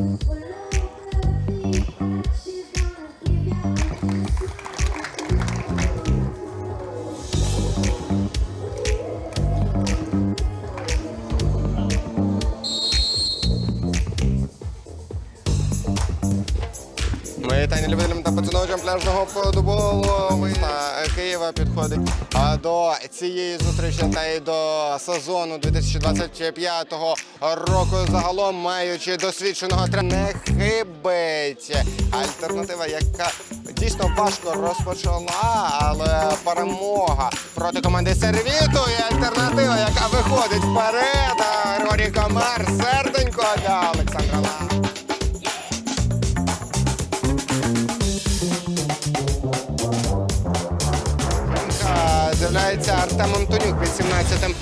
了。Любителям та поціновувачам пляжного футболу та Києва підходить до цієї зустрічі та й до сезону 2025 року. Загалом маючи досвідченого тренера, не хибить. Альтернатива, яка дійсно важко розпочала, але перемога проти команди Сервіту і альтернатива, яка виходить вперед. Е, Артем Антонюк під 17-м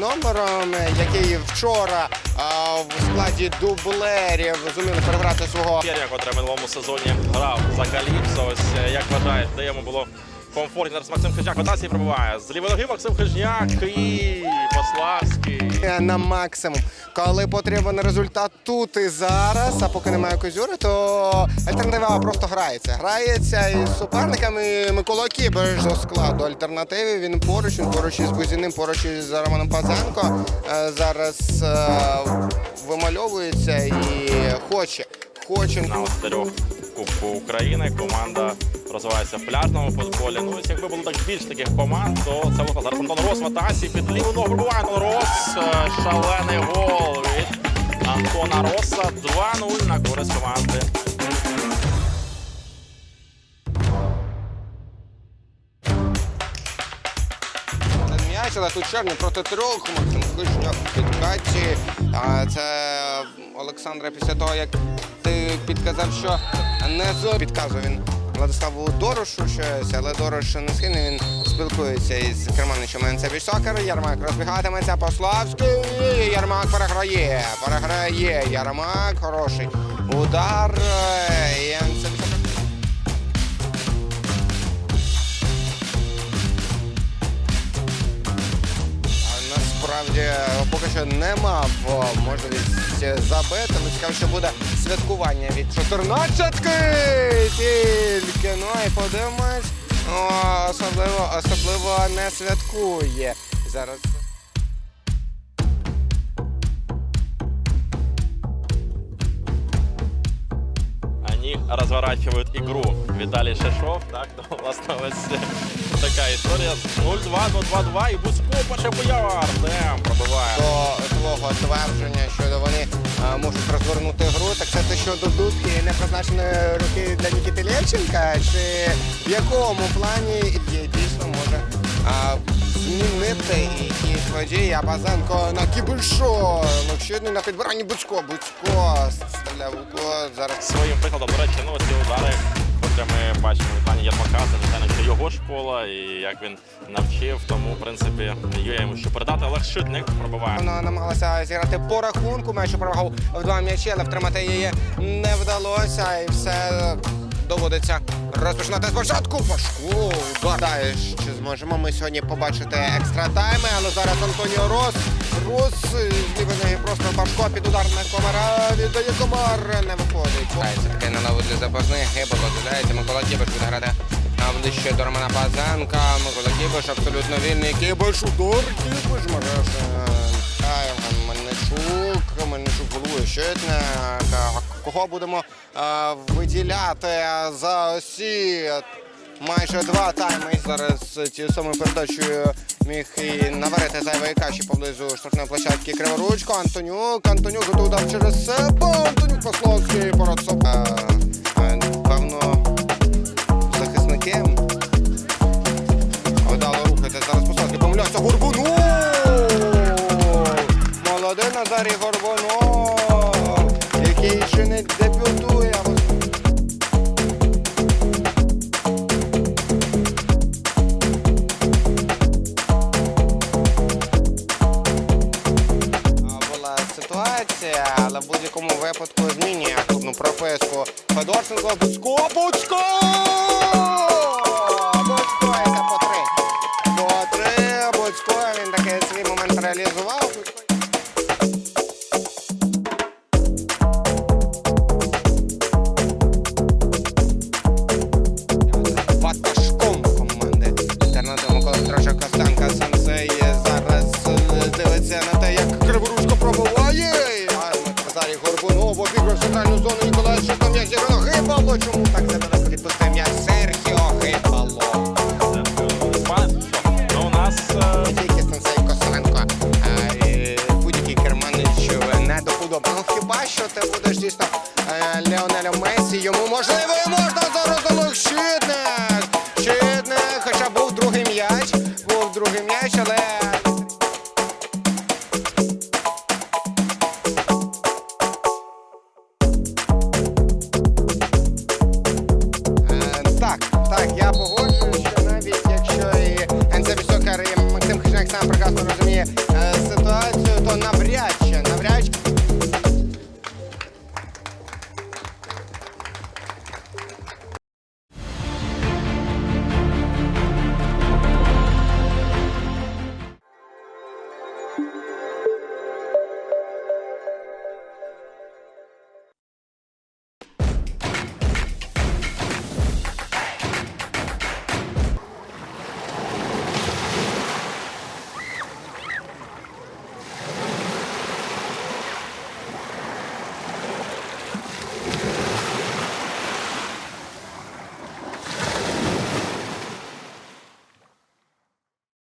номером, який вчора е, в складі дублерів зуміли переграти свого котра в минулому сезоні грав за Каліпсо. Ось е, як вважаєте, де йому було комфортно. Зараз Максим Хижняк в атаці пробуває. З лівої ноги Максим Хижняк і Пославський. на максимум. Коли потрібен результат тут і зараз, а поки немає козюри, то альтернатива просто грається. Грається із суперниками Микола Кібер до складу альтернативи. Він поруч, він поруч із Бузіним, поруч із Романом Пазенко. Е, Зараз е, вимальовується і хоче. Хоче На Кубку України команда розвивається в пляжному футболі. Ну, ось якби було так більш таких команд, то це було зараз Антон Рос в атаці під ліву ногу пробуває Антон Рос. Е, Шалений гол від Антона Роса. 2-0 на користь команди. М'яч, але тут чорний проти трьох. Максим Кишняк в підкаті. Це Олександра після того, як ти підказав, що не з підказує він Владиславу Дорошу щось, але Дорош не схильний, він спілкується із керманичем НЦ Сокер. Ярмак розбігатиметься, по Славську. Ярмак переграє. Переграє Ярмак. Хороший удар. І Насправді поки що не мав можливість забити, але цікаво, що буде святкування від 14-ки тільки. Ну і подивимось, особливо, особливо не святкує зараз. Разворачивают игру. Виталий Шишов, так, то, власне, ось така історія. 0-2, ну 2-2 і Буцько почепує Артем пробиває. До твого твердження, що вони а, можуть розвернути гру, так це те, що дудки не призначеної руки для Нікіти Лєвченка, чи в якому плані дійсно може а, змінити водії, а Базенко на кібельшо, Локщидний на підбиранні Буцько, Буцько стріляв у кого зараз. Своїм прикладом, до речі, ну ці удари, котрі ми бачимо від пані Єрмака, це звичайно, що його школа і як він навчив, тому, в принципі, є йому що передати. Олег Шитник пробиває. Вона намагалася зіграти по рахунку, м'яч перевагав в два м'ячі, але втримати її не вдалося. І все доводиться розпочинати спочатку. Пашку гадаєш, чи зможемо ми сьогодні побачити екстра тайми, але зараз Антоніо Рос. Рос з лівої ноги просто Пашко під удар на комара. Віддає комар, не виходить. Грається таке на нову для запасних. Гибо дозволяється. Микола Кібиш буде грати ближче до Романа Пазенка. Микола Кібиш абсолютно вільний. Кібиш удар, Кібиш Мареша. А, Євген Мельничук, Мельничук головує щитник. А Кого будемо а, виділяти за осі? Майже два тайми зараз цією самою передачею міг і наварити зайвої каші поблизу штрафної площадки Криворучко. Антонюк, Антонюк готовий удар через себе. Антонюк Пословський порад собою. Певно, захисники Вдало рухається зараз Пославський помиляється Горбунов! Молодий Назарій Горбунов, який ще не дебютує. А, Була ситуація, але в будь-якому випадку змінює клубну прописку. Федорченко, Буцько, Буцько! Ну, можливо, можна за рахунок щитник. Хоча був другий м'яч, був другий м'яч, але. Е, так, так, я погоджуюсь, що навіть якщо і Енце Максим Хижняк сам прекрасно розуміє е, ситуацію, то навряд